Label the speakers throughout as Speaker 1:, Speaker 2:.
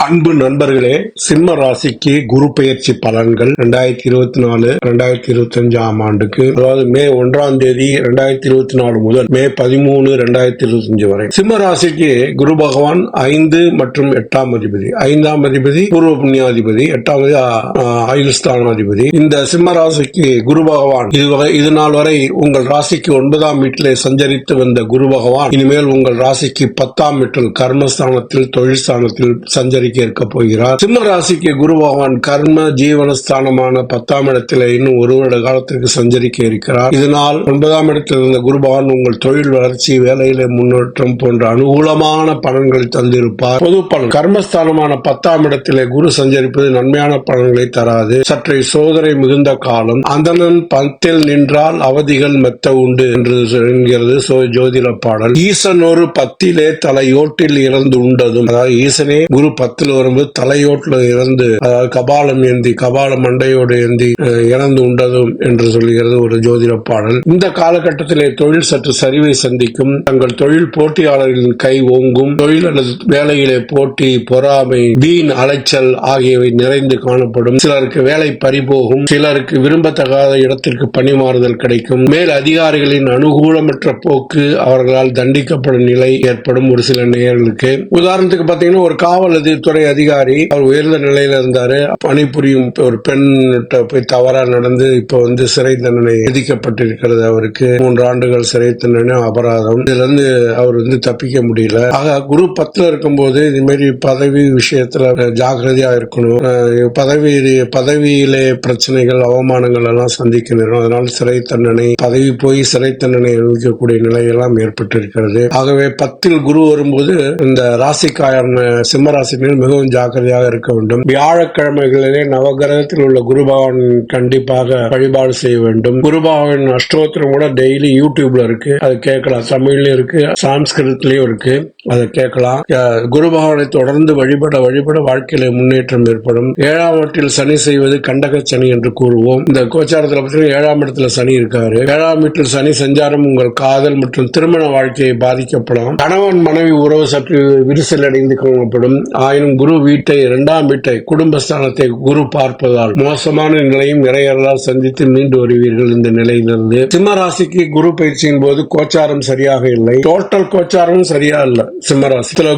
Speaker 1: அன்பு நண்பர்களே சிம்ம ராசிக்கு குரு பெயர்ச்சி பலன்கள் ரெண்டாயிரத்தி இருபத்தி நாலு ரெண்டாயிரத்தி இருபத்தி அஞ்சாம் ஆண்டுக்கு அதாவது மே ஒன்றாம் தேதி ரெண்டாயிரத்தி இருபத்தி நாலு முதல் மே பதிமூணு ரெண்டாயிரத்தி இருபத்தி அஞ்சு வரை. சிம்ம ராசிக்கு குரு பகவான் ஐந்து மற்றும் எட்டாம் அதிபதி. ஐந்தாம் அதிபதி பூர்வ புண்ணியாதிபதி எட்டாவது ஆயுள் ஸ்தானாதிபதி இந்த சிம்ம ராசிக்கு குரு பகவான் இதுவரை இது நாள் வரை உங்கள் ராசிக்கு ஒன்பதாம் வீட்டிலே சஞ்சரித்து வந்த குரு பகவான் இனிமேல் உங்கள் ராசிக்கு பத்தாம் வீட்டில் கர்மஸ்தானத்தில் தொழில் ஸ்தானத்தில் சஞ்சரி இருக்க போகிறார் சிம்ம ராசிக்கு குரு பகவான் கர்ம ஜீவனஸ்தானமான பத்தாம் இடத்துல இன்னும் ஒரு வருட காலத்திற்கு சஞ்சரிக்க இருக்கிறார். இதனால் ஒன்பதாம் இடத்தில் இருந்த குரு பகவான் உங்கள் தொழில் வளர்ச்சி வேலையில முன்னேற்றம் போன்ற அனுகூலமான பலன்களை தந்திருப்பார். பொது பலன். கர்மஸ்தானமான பத்தாம் இடத்திலே குரு சஞ்சரிப்பது நன்மையான பலன்களை தராது. சற்றை சோதனை மிகுந்த காலம். அந்தனன் பத்தில் நின்றால் அவதிகள் மெத்த உண்டு என்று என்கிறது ஜோதிட பாடல். ஈசன் ஒரு பத்திலே தலையோட்டில் இறந்து உண்டதும் அதாவது ஈசனே குரு பத்தில் வரும்போது தலையோட்டில் இறந்து அதாவது கபாலம் ஏந்தி கபால மண்டையோடு ஏந்தி இறந்து உண்டதும் என்று சொல்லுகிறது ஒரு ஜோதிட பாடல். இந்த காலகட்டத்திலே தொழில் சற்று சரிவை சந்திக்கும் தங்கள் தொழில் போட்டியாளர்களின் கை ஓங்கும் தொழில் அல்லது வேலையிலே போட்டி பொறாமை வீண் அலைச்சல் ஆகியவை நிறைந்து காணப்படும். சிலருக்கு வேலை பறிபோகும் சிலருக்கு விரும்பத்தகாத இடத்திற்கு பணிமாறுதல் கிடைக்கும். மேல் அதிகாரிகளின் அனுகூலமற்ற போக்கு அவர்களால் தண்டிக்கப்படும் நிலை ஏற்படும் ஒரு சில நேரங்களுக்கு. உதாரணத்துக்கு பாத்தீங்கன்னா ஒரு காவல் துறை அதிகாரி அவர் உயர்ந்த நிலையில இருந்தாரு. பணிபுரியும் ஒரு பெண் போய் தவறா நடந்து இப்ப வந்து சிறை தண்டனை விதிக்கப்பட்டிருக்கிறது அவருக்கு. மூன்று ஆண்டுகள் சிறை தண்டனை அபராதம். இதுல இருந்து அவர் வந்து தப்பிக்க முடியல. ஆக குரு பத்துல இருக்கும்போது இது மாதிரி பதவி விஷயத்துல ஜாகிரதையா இருக்கணும். பதவி பதவியிலே பிரச்சனைகள் அவமானங்கள் எல்லாம் சந்திக்க நேரம் அதனால சிறை தண்டனை பதவி போய் சிறை தண்டனை அனுபவிக்கக்கூடிய நிலையெல்லாம் ஏற்பட்டிருக்கிறது. ஆகவே பத்தில் குரு வரும்போது இந்த ராசிக்காரன சிம்மராசினர் மிகவும் ஜாக்கிரதையாக இருக்க வேண்டும். வியாழக்கிழமைகளிலே நவகிரகத்தில் உள்ள குரு பகவான் கண்டிப்பாக வழிபாடு செய்ய வேண்டும். குரு பகவான் அஷ்டோத்திரம் கூட டெய்லி யூடியூப்ல இருக்கு. அது கேட்கலாம். தமிழ்லயும் இருக்கு சாம்ஸ்கிருதத்திலயும் இருக்கு. அதை கேட்கலாம். குரு பகவானை தொடர்ந்து வழிபட வழிபட வாழ்க்கையில முன்னேற்றம் ஏற்படும். ஏழாம் வீட்டில் சனி செய்வது கண்டக சனி என்று கூறுவோம். இந்த கோச்சாரத்தில் பார்த்தீங்கன்னா ஏழாம் இடத்துல சனி இருக்காரு. ஏழாம் வீட்டில் சனி சஞ்சாரம் உங்கள் காதல் மற்றும் திருமண வாழ்க்கையை பாதிக்கப்படலாம் கணவன் மனைவி உறவு சற்று விரிசல் அடைந்து காணப்படும் ஆயினும் குரு வீட்டை இரண்டாம் வீட்டை குடும்பஸ்தானத்தை குரு பார்ப்பதால் மோசமான நிலையும் இறையர்களால் சந்தித்து மீண்டு வருவீர்கள் இந்த நிலையிலிருந்து. சிம்ம ராசிக்கு குரு பயிற்சியின் போது கோச்சாரம் சரியாக இல்லை. டோட்டல் கோச்சாரமும் சரியா இல்லை. சிம்ம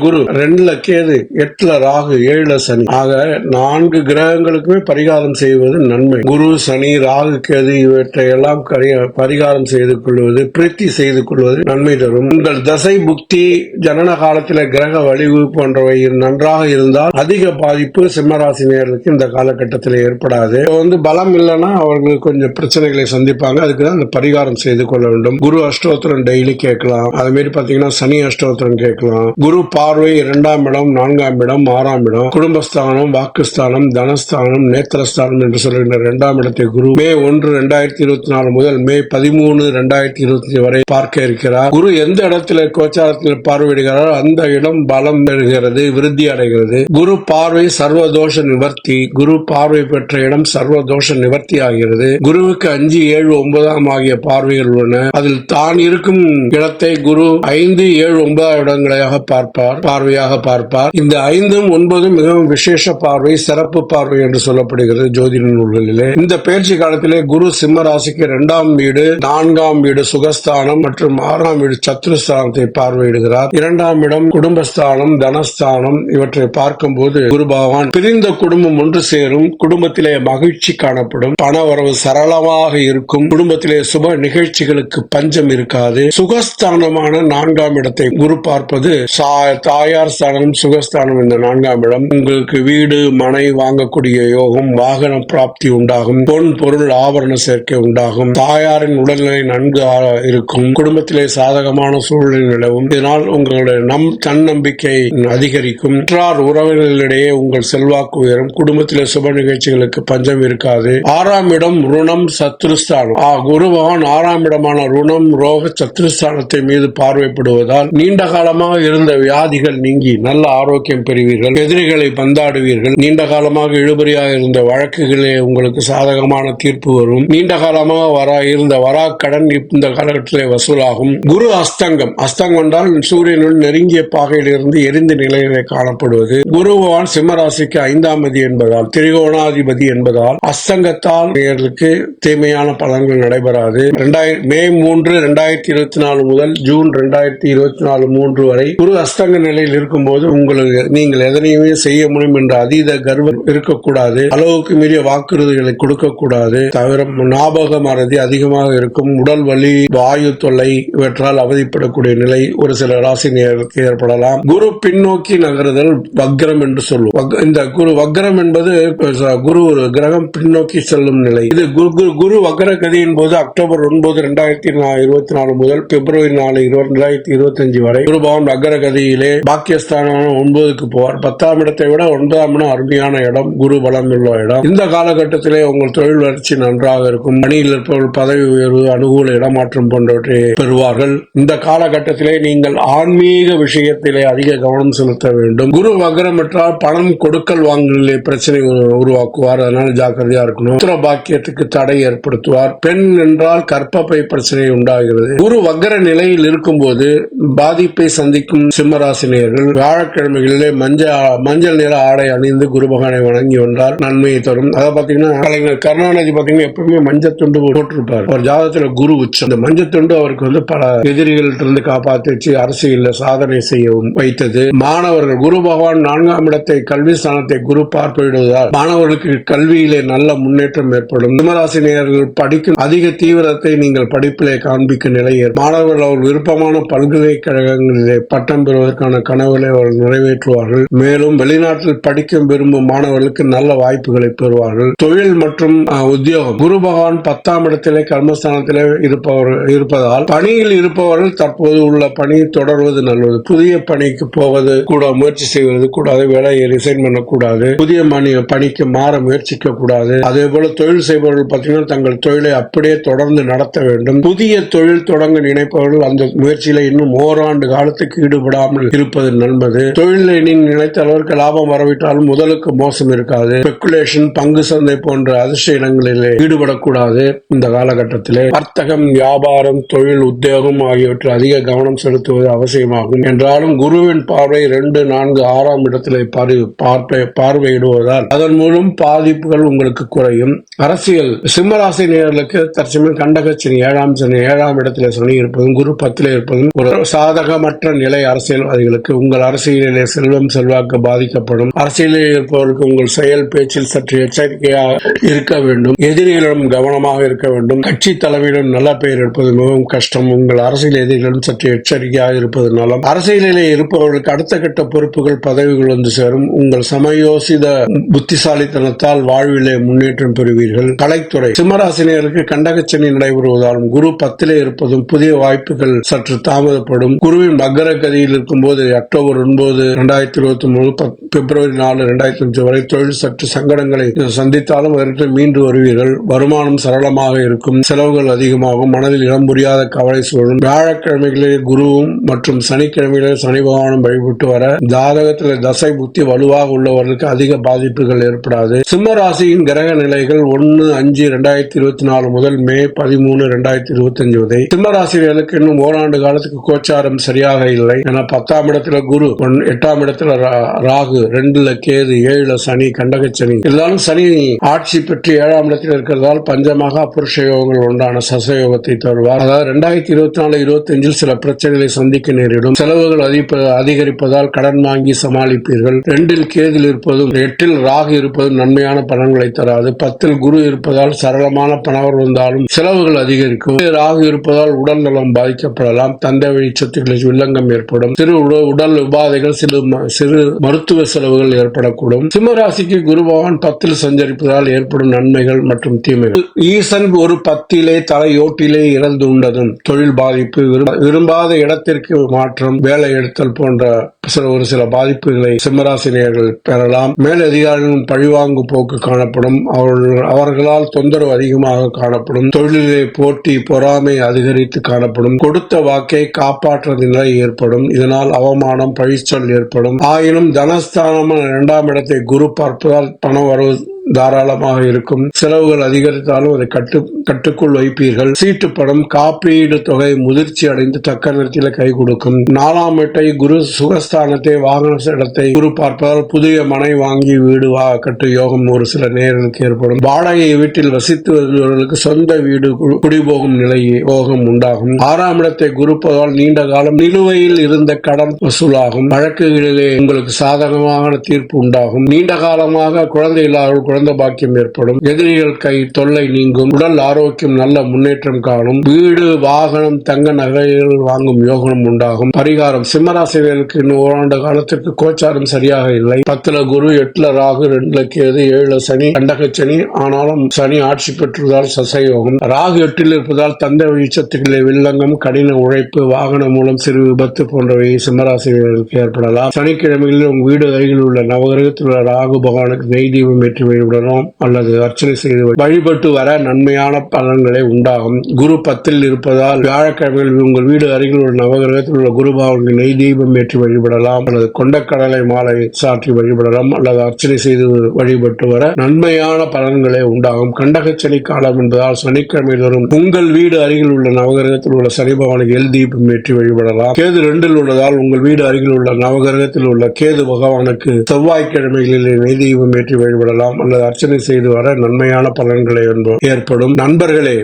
Speaker 1: குரு ரெண்டுல கேது எட்டுல ராகு ஏழுல சனி. ஆக நான்கு கிரகங்களுக்குமே பரிகாரம் செய்வது நன்மை. குரு சனி ராகு கேது இவற்றை எல்லாம் கரி- பரிகாரம் செய்து கொள்வது பிரீத்தி செய்து கொள்வது நன்மை தரும். உங்கள் தசை புக்தி ஜனன காலத்தில கிரக வலிவு போன்றவை நன்றாக இருந்தால் அதிக பாதிப்பு சிம்மராசினியர்களுக்கு இந்த காலகட்டத்தில் ஏற்படாது. வந்து பலம் இல்லைன்னா அவர்கள் கொஞ்சம் பிரச்சனைகளை சந்திப்பாங்க. அதுக்கு தான் இந்த பரிகாரம் செய்து கொள்ள வேண்டும். குரு அஷ்டோத்திரம் டெய்லி கேட்கலாம். அது மாதிரி பாத்தீங்கன்னா சனி அஷ்டோத்திரம் கேட்கலாம். குரு பார்வை இரண்டாம் இடம் நான்காம் இடம் ஆறாம் இடம். குடும்பஸ்தானம் வாக்குஸ்தானம் தனஸ்தானம் நேத்திரஸ்தானம் என்று சொல்கின்ற இரண்டாம் இடத்தை குரு மே ஒன்று இரண்டாயிரத்தி இருபத்தி நாலு முதல் மே பதிமூணு இரண்டாயிரத்தி இருபத்தி வரை பார்க்க இருக்கிறார். குரு எந்த இடத்துல கோச்சாரத்தில் பார்வையிடுகிறாரோ அந்த இடம் பலம் பெறுகிறது விருத்தி அடைகிறது. குரு பார்வை சர்வதோஷ நிவர்த்தி. குரு பார்வை பெற்ற இடம் சர்வதோஷ நிவர்த்தி ஆகிறது. குருவுக்கு அஞ்சு ஏழு ஒன்பதாம் ஆகிய பார்வைகள் உள்ளன. அதில் தான் இருக்கும் இடத்தை குரு ஐந்து ஏழு ஒன்பதாம் இடங்களை இடங்களாக பார்ப்பார் பார்வையாக பார்ப்பார். இந்த ஐந்தும் ஒன்பதும் மிகவும் விசேஷ பார்வை சிறப்பு பார்வை என்று சொல்லப்படுகிறது ஜோதிட நூல்களிலே. இந்த பயிற்சி காலத்திலே குரு சிம்ம ராசிக்கு இரண்டாம் வீடு நான்காம் வீடு சுகஸ்தானம் மற்றும் ஆறாம் வீடு சத்ருஸ்தானத்தை பார்வையிடுகிறார். இரண்டாம் இடம் குடும்பஸ்தானம் தனஸ்தானம் இவற்றை பார்க்கும் போது குரு பகவான் பிரிந்த குடும்பம் ஒன்று சேரும். குடும்பத்திலே மகிழ்ச்சி காணப்படும். பண வரவு சரளமாக இருக்கும். குடும்பத்திலே சுப நிகழ்ச்சிகளுக்கு பஞ்சம் இருக்காது. சுகஸ்தானமான நான்காம் இடத்தை குரு பார்ப்பது சா- தாயார் ஸ்தானம் சுகஸ்தானம் இந்த நான்காம் இடம். உங்களுக்கு வீடு மனை வாங்கக்கூடிய யோகம் வாகன பிராப்தி உண்டாகும். பொன் பொருள் ஆபரண சேர்க்கை உண்டாகும். தாயாரின் உடல்நிலை நன்கு இருக்கும். குடும்பத்திலே சாதகமான சூழ்நிலை நிலவும். இதனால் உங்களுடைய நம் தன்னம்பிக்கை அதிகரிக்கும். உற்றார் உறவினர்களிடையே உங்கள் செல்வாக்கு உயரும். குடும்பத்திலே சுப நிகழ்ச்சிகளுக்கு பஞ்சம் இருக்காது. ஆறாம் இடம் ருணம் சத்ருஸ்தானம். குருவான் குரு பகவான் ஆறாம் இடமான ருணம் ரோக சத்ருஸ்தானத்தை மீது பார்வைப்படுவதால் நீண்ட காலமாக இருந்த வியாதிகள் நீங்கி நல்ல ஆரோக்கியம் பெறுவீர்கள். எதிரிகளை பந்தாடுவீர்கள். நீண்ட காலமாக இழுபறியாக இருந்த வழக்குகளே உங்களுக்கு சாதகமான தீர்ப்பு வரும். நீண்ட காலமாக வர இருந்த வரா கடன் இந்த காலகட்டத்திலே வசூலாகும். குரு அஸ்தங்கம். அஸ்தங்கம் என்றால் சூரியனுள் நெருங்கிய பாகையில் இருந்து எரிந்த நிலையிலே காணப்படுவது. குருவான் சிம்மராசிக்கு ஐந்தாம் அதி என்பதால் திரிகோணாதிபதி என்பதால் அஸ்தங்கத்தால் நேர்களுக்கு தீமையான பலன்கள் நடைபெறாது. ரெண்டாயிரம் மே மூன்று ரெண்டாயிரத்தி இருபத்தி நாலு முதல் ஜூன் ரெண்டாயிரத்தி இருபத்தி நாலு மூன்று வரை வரை குரு அஸ்தங்க நிலையில் இருக்கும் போது உங்களுக்கு நீங்கள் எதனையுமே செய்ய முடியும் என்ற அதீத கர்வம் இருக்கக்கூடாது. அளவுக்கு மீறிய வாக்குறுதிகளை கொடுக்கக்கூடாது. தவிர ஞாபக மறதி அதிகமாக இருக்கும். உடல் வலி வாயு தொல்லை இவற்றால் அவதிப்படக்கூடிய நிலை ஒரு சில ராசி நேயர்களுக்கு ஏற்படலாம். குரு பின்னோக்கி நகருதல் வக்ரம் என்று சொல்லுவோம். இந்த குரு வக்ரம் என்பது குரு ஒரு கிரகம் பின்னோக்கி செல்லும் நிலை. இது குரு குரு- வக்ர கதியின் போது அக்டோபர் ஒன்பது இரண்டாயிரத்தி இருபத்தி நாலு முதல் பிப்ரவரி நாலு ரெண்டாயிரத்தி இருபத்தி அஞ்சு வரை குரு பவன் பாக்கியஸ்தானம் ஒன்பதுக்கு போவார். பத்தாம் இடத்தை விட ஒன்பதாம் இடம் அருமையான இடம். குரு பலம் உள்ள இடம். இந்த காலகட்டத்திலே உங்கள் தொழில் வளர்ச்சி நன்றாக இருக்கும். பணியில் இருப்பவர்கள் பதவி உயர்வு அனுகூல இடமாற்றம் போன்றவற்றை பெறுவார்கள். இந்த காலகட்டத்திலே நீங்கள் ஆன்மீக விஷயத்திலே அதிக கவனம் செலுத்த வேண்டும். குரு வக்ரம் என்றால் பணம் கொடுக்கல் வாங்கலே பிரச்சனை உருவாக்குவார். அதனால ஜாக்கிரதையா இருக்கணும். புத்திர பாக்கியத்துக்கு தடை ஏற்படுத்துவார். பெண் என்றால் கற்பப்பை பிரச்சனை உண்டாகிறது. குரு வக்ர நிலையில் இருக்கும்போது பாதிப்பை சந்திக்கும் சிம்மராசினியர்கள் வியாழக்கிழமைகளிலே மஞ்சள் மஞ்சள் நிற ஆடை அணிந்து குரு பகவானை வணங்கி வந்தால் நன்மையை தரும். அதை பாத்தீங்கன்னா கலைஞர் கருணாநிதி பாத்தீங்கன்னா எப்பவுமே மஞ்சள் துண்டு போட்டிருப்பார். அவர் ஜாதகத்துல குரு உச்சம். அந்த மஞ்சள் துண்டு அவருக்கு வந்து பல எதிரிகள்ட்ட இருந்து காப்பாத்தி வச்சு அரசியல சாதனை செய்யவும் வைத்தது. மாணவர்கள் குரு பகவான் நான்காம் இடத்தை கல்வி ஸ்தானத்தை குரு பார்வையிடுவதால் மாணவர்களுக்கு கல்வியிலே நல்ல முன்னேற்றம் ஏற்படும். சிம்மராசினியர்கள் படிக்கும் அதிக தீவிரத்தை நீங்கள் படிப்பிலே காண்பிக்கும் நிலை மாணவர்கள் அவர் விருப்பமான பல்கலைக்கழகங்களிலே பட்டம் பெறுவதற்கான கனவுகளை அவர்கள் நிறைவேற்றுவார்கள். மேலும் வெளிநாட்டில் படிக்க விரும்பும் மாணவர்களுக்கு நல்ல வாய்ப்புகளை பெறுவார்கள். தொழில் மற்றும் உத்தியோகம். குரு பகவான் பத்தாம் இடத்திலே கர்மஸ்தானத்திலே இருப்பவர் இருப்பதால் பணியில் இருப்பவர்கள் தற்போது உள்ள பணியை தொடர்வது நல்லது. புதிய பணிக்கு போவது கூட முயற்சி செய்வது கூடாது வேலையை ரிசைன் பண்ணக்கூடாது. புதிய மணி பணிக்கு மாற முயற்சிக்க கூடாது அதே போல தொழில் செய்பவர்கள் பார்த்தீங்கன்னா தங்கள் தொழிலை அப்படியே தொடர்ந்து நடத்த வேண்டும். புதிய தொழில் தொடங்க நினைப்பவர்கள் அந்த முயற்சியில இன்னும் ஓராண்டு காலத்துக்கு ஈடுபடாமல் இருப்பது நல்லது தொழில் நீங்கள் நினைத்த அளவிற்கு லாபம் வரவிட்டாலும் முதலுக்கு மோசம் இருக்காது. ஸ்பெகுலேஷன் பங்கு சந்தை போன்ற அதிர்ஷ்ட இடங்களிலே ஈடுபடக்கூடாது. இந்த காலகட்டத்திலே வர்த்தகம் வியாபாரம் தொழில் உத்தியோகம் ஆகியவற்றில் அதிக கவனம் செலுத்துவது அவசியமாகும். என்றாலும் குருவின் பார்வை ரெண்டு நான்கு ஆறாம் இடத்திலே பார்வை- பார்ப்பை- பார்வையிடுவதால் அதன் மூலம் பாதிப்புகள் உங்களுக்கு குறையும். அரசியல். சிம்மராசி நேர்களுக்கு தற்சமயம் கண்டகச்சனி ஏழாம் சனி ஏழாம் இடத்திலே சனி இருப்பதும் குரு பத்திலே இருப்பதும் ஒரு சாதகமற்ற நிலை அரசியல்வாதிகளுக்கு உங்கள் அரசியலிலே செல்வம் செல்வாக்கு பாதிக்கப்படும். அரசியலில் இருப்பவர்களுக்கு உங்கள் செயல் பேச்சில் சற்று எச்சரிக்கையாக இருக்க வேண்டும். எதிரிகளிடம் கவனமாக இருக்க வேண்டும். கட்சி தலைமையிடம் நல்ல பெயர் எடுப்பது மிகவும் கஷ்டம். உங்கள் அரசியல் எதிரிகளிடம் சற்று எச்சரிக்கையாக இருப்பது நலம் அரசியலிலே இருப்பவர்களுக்கு அடுத்த கட்ட பொறுப்புகள் பதவிகள் வந்து சேரும். உங்கள் சமயோசித புத்திசாலித்தனத்தால் வாழ்விலே முன்னேற்றம் பெறுவீர்கள். கலைத்துறை. சிம்மராசினியருக்கு கண்டகச்சனி நடைபெறுவதாலும் குரு பத்திலே இருப்பதும் புதிய வாய்ப்புகள் சற்று தாமதப்படும். குருவின் மகர கதியில் இருக்கும்போது அக்டோபர் ஒன்பது இரண்டாயிரத்தி இருபத்தி மூணு பிப்ரவரி நாலு இரண்டாயிரத்தி அஞ்சு வரை தொழில் சற்று சங்கடங்களை சந்தித்தாலும் அதற்கு மீண்டு வருவீர்கள். வருமானம் சரளமாக இருக்கும் செலவுகள் அதிகமாகும் மனதில் இடம் புரியாத கவலை சூழும். வியாழக்கிழமைகளில் குருவும் மற்றும் சனிக்கிழமைகளில் சனி பகவானும் வழிபட்டு வர ஜாதகத்தில் தசை புத்தி வலுவாக உள்ளவர்களுக்கு அதிக பாதிப்புகள் ஏற்படாது. சிம்ம ராசியின் கிரக நிலைகள் ஒன்னு அஞ்சு இரண்டாயிரத்தி இருபத்தி நாலு முதல் மே பதிமூணு இரண்டாயிரத்தி இருபத்தி அஞ்சு வரை. சிம்ம ராசிகளுக்கு இன்னும் ஓராண்டு காலத்துக்கு கோச்சாரம் சரியாக இல்லை. ஏன்னா பத்தாம் இடத்துல குரு எட்டாம் இடத்துல ரா- ராகு ரெண்டுல கேது ஏழுல சனி கண்டகச்சனி இருந்தாலும் சனி ஆட்சி பெற்று ஏழாம் இடத்தில் இருக்கிறதால் பஞ்சமாக புருஷ யோகங்கள் ஒன்றான சசயோகத்தை தருவார். அதாவது ரெண்டாயிரத்தி இருபத்தி நாலு இருபத்தி அஞ்சில் சில பிரச்சனைகளை சந்திக்க நேரிடும். செலவுகள் அதிப அதிகரிப்பதால் கடன் வாங்கி சமாளிப்பீர்கள். ரெண்டில் கேதில் இருப்பதும் எட்டில் ராகு இருப்பதும் நன்மையான பலன்களை தராது. பத்தில் குரு இருப்பதால் சரளமான பணவர் வந்தாலும் செலவுகள் அதிகரிக்கும். ராகு இருப்பதால் உடல் நலம் பாதிக்கப்படலாம். தந்தை வழி சொத்துக்களை வில்லங்கம் ஏற்படும். சிறு உடல் உபாதைகள் சிறு சிறு மருத்துவ செலவுகள் ஏற்படக்கூடும். சிம்மராசிக்கு குரு பகவான் பத்தில் சஞ்சரிப்பதால் ஏற்படும் நன்மைகள் மற்றும் தீமைகள். ஈசன் ஒரு பத்திலே தலையோட்டிலே இறந்து உண்டதும். தொழில் பாதிப்பு விரும்பாத இடத்திற்கு மாற்றம் வேலை எடுத்தல் போன்ற சில ஒரு சில பாதிப்புகளை சிம்மராசினியர்கள் பெறலாம். மேலதிகாரிகளின் பழிவாங்கு போக்கு காணப்படும். அவர்கள் அவர்களால் தொந்தரவு அதிகமாக காணப்படும். தொழிலிலே போட்டி பொறாமை அதிகரித்து காணப்படும். கொடுத்த வாக்கை காப்பாற்ற நிலை ஏற்படும் ஏற்படும். இதனால் அவமானம் பழிச்சொல் ஏற்படும். ஆயினும் தனஸ்தானம் இரண்டாம் இடத்தை குரு பார்ப்பதால் பணம் வருவது தாராளமாக இருக்கும். செலவுகள் அதிகரித்தாலும் அதை கட்டு கட்டுக்குள் வைப்பீர்கள். சீட்டு பணம் காப்பீடு தொகை முதிர்ச்சி அடைந்து தக்க நேரத்தில் கை கொடுக்கும். நாலாம் எட்டை குரு சுகஸ்தானத்தை வாகன இடத்தை குரு பார்ப்பதால் புதிய மனை வாங்கி வீடு வா கட்டு யோகம் ஒரு சில நேரங்களுக்கு ஏற்படும். வாடகை வீட்டில் வசித்து வருபவர்களுக்கு சொந்த வீடு குடிபோகும் நிலை யோகம் உண்டாகும். ஆறாம் இடத்தை குருப்பதால் நீண்ட காலம் நிலுவையில் இருந்த கடன் வசூலாகும். வழக்குகளிலே உங்களுக்கு சாதகமான தீர்ப்பு உண்டாகும். நீண்ட காலமாக குழந்தை இல்லாதவர்கள் குழந்தை பாக்கியம் ஏற்படும். எதிரிகள் கை தொல்லை நீங்கும். உடல் ஆரோக்கியம் நல்ல முன்னேற்றம் காணும். வீடு வாகனம் தங்க நகைகள் வாங்கும் யோகம் உண்டாகும். பரிகாரம். சிம்மராசிரியர்களுக்கு இன்னும் ஓராண்டு காலத்திற்கு கோச்சாரம் சரியாக இல்லை. பத்துல குரு எட்டுல ராகு ரெண்டுல கேது ஏழுல சனி கண்டக சனி. ஆனாலும் சனி ஆட்சி பெற்றுவதால் சசயோகம். ராகு எட்டில் இருப்பதால் தந்தை வழிச்சத்துக்களை வில்லங்கம் கடின உழைப்பு வாகனம் மூலம் சிறு விபத்து போன்றவை சிம்மராசிரியர்களுக்கு ஏற்படலாம். சனிக்கிழமைகளில் உங்கள் வீடு அருகில் உள்ள நவகிரகத்தில் உள்ள ராகு பகவானுக்கு நெய் தீபம் ஏற்றி வழிபடலாம் அல்லது அர்ச்சனை செய்து வழிபட்டு வர நன்மையான பலன்களை உண்டாகும். குரு பத்தில் இருப்பதால் வியாழக்கிழமையில் உங்கள் வீடு அருகில் உள்ள நவகிரகத்தில் உள்ள குருபாவனுக்கு நெய் தீபம் ஏற்றி வழிபடலாம். அல்லது கொண்டக்கடலை மாலை சாற்றி வழிபடலாம். அல்லது அர்ச்சனை செய்து வழிபட்டு வர நன்மையான பலன்களை உண்டாகும். கண்டகச்சனி காலம் என்பதால் சனிக்கிழமை தோறும் உங்கள் வீடு அருகில் உள்ள நவகிரகத்தில் உள்ள சனி பகவானுக்கு எல் தீபம் ஏற்றி வழிபடலாம். கேது ரெண்டில் உள்ளதால் உங்கள் வீடு அருகில் உள்ள நவகிரகத்தில் உள்ள கேது பகவானுக்கு செவ்வாய்க்கிழமைகளில் நெய் தீபம் ஏற்றி வழிபடலாம். அல்லது அர்ச்சனை செய்து வர நன்மையான பலன்களை ஏற்படும். நண்பர்களே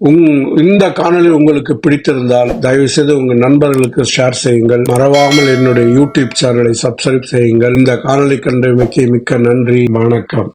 Speaker 1: இந்த காணொளி உங்களுக்கு பிடித்திருந்தால் தயவு செய்து உங்கள் நண்பர்களுக்கு ஷேர் செய்யுங்கள். மறவாமல் என்னுடைய யூடியூப் சேனலை சப்ஸ்கிரைப் செய்யுங்கள். இந்த காணொலி கண்டமைக்கு மிக்க நன்றி. வணக்கம்.